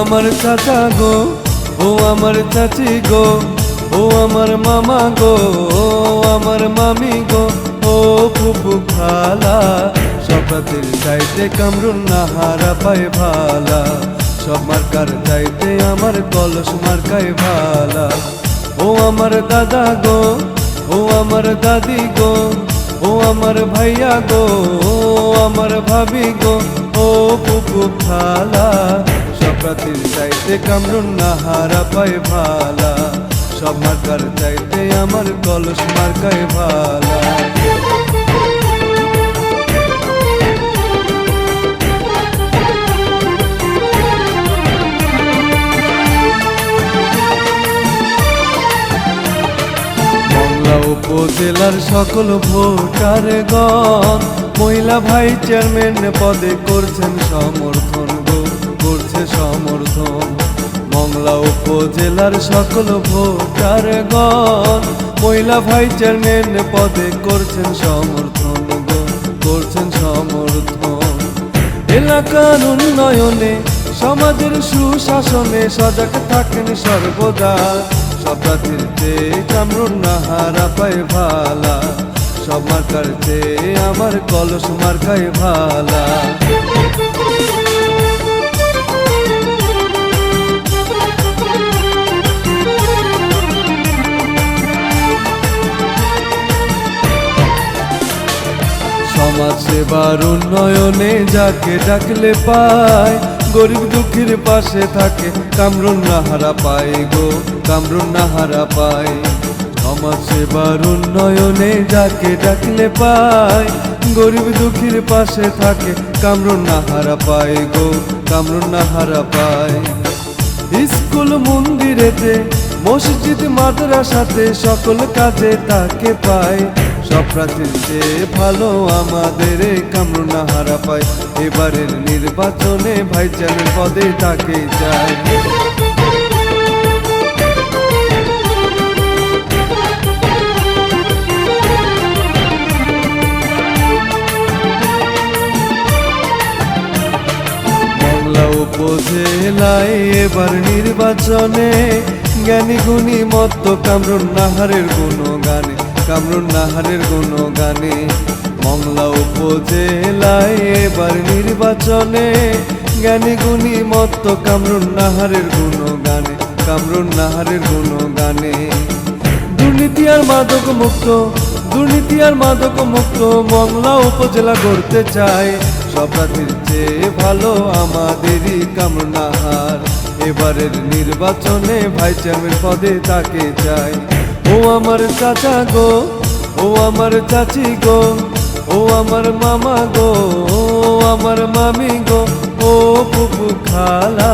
আমার চাচা গো, ও আমার চাচি গো, ও আমার মামা গো, ও আমার মামি গো, ও ফুপু খালা। সপাতির চাইতে কামরুন নাহারা পায় ভালা। সব মার্কার চাইতে আমার কলস মার্কায় ভালা। ও আমার দাদা গো, ও আমার দাদি গো, ও আমার ভাইয়া গো, ও আমার ভাবি গো ও পুপু খালা সপ্রাতির চাইতে কামরুন নাহারা পায় ভালা। সব মার্কার চাইতে আমার কলস মার্কায় ভালা। উপজেলার সকল ভোটারগণ মহিলা ভাই চেয়ারম্যান পদে করছেন সমর্থন গো, করছে সমর্থন। মংলা উপজেলার সকল ভোটারগণ মহিলা ভাই চেয়ারম্যান পদে করছেন সমর্থন গো, করছেন সমর্থন। এলাকার উন্নয়নে, সমাজের সুশাসনে সজাগ থাকেন সর্বদা। সপ্রাতির চেয়ে কামরুন পায় ভালা। সব মার্কার চেয়ে আমার কলস মার্কায় ভালা। সমাজ সেবার উন্নয়নে যাকে ডাকলে পায়, গরিব দুঃখীর পাশে থাকে, কামরুন নাহারা পায় গো, কামরুন নাহারা পায়। সমাজ সেবার উন্নয়নে যাকে ডাকলে পায়, গরিব দুঃখীর পাশে থাকে, কামরুন নাহারা পায় গো, কামরুন নাহারা পায়। স্কুল মন্দিরেতে, মসজিদ মাদ্রাসাতে সকল কাজে তাকে পায়। সব প্রাচীন চেয়ে ভালো আমাদের কামরুনা হারা পায়, এবারের নির্বাচনে ভাইচারের পদে তাকে চায়। উপজেলায় এবার নির্বাচনে জ্ঞানী গুণী মত্ত কামরুন নাহারের গুণ গানে কামরুন নাহারের গুণ গানে মংলা উপজেলায় এবার নির্বাচনে জ্ঞানী গুণী মত্ত কামরুন নাহারের গুণ গানে কামরুন নাহারের গুণ গানে দুর্নীতি আর মাদক মুক্ত, দুর্নীতি আর মাদক মুক্ত মংলা উপজেলা করতে চায়। সব রাতের চেয়ে ভালো আমাদেরই কামনাহার। এবারের নির্বাচনে ভাই চেয়ারম্যান পদে তাকে চাই। ও আমার চাচা গো, ও আমার চাচি গো, ও আমার মামা গো, ও আমার মামি গো, ও পুপু খালা।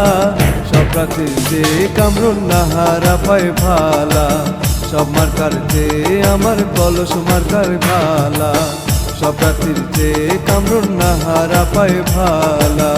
সব রাতের চেয়ে কামরুন নাহারা পায় ভালা। সব মার্কার চেয়ে আমার কলস মার্কার ভালা। সব রাত্রির চেয়ে কামরুন নাহারা পায় ভালা।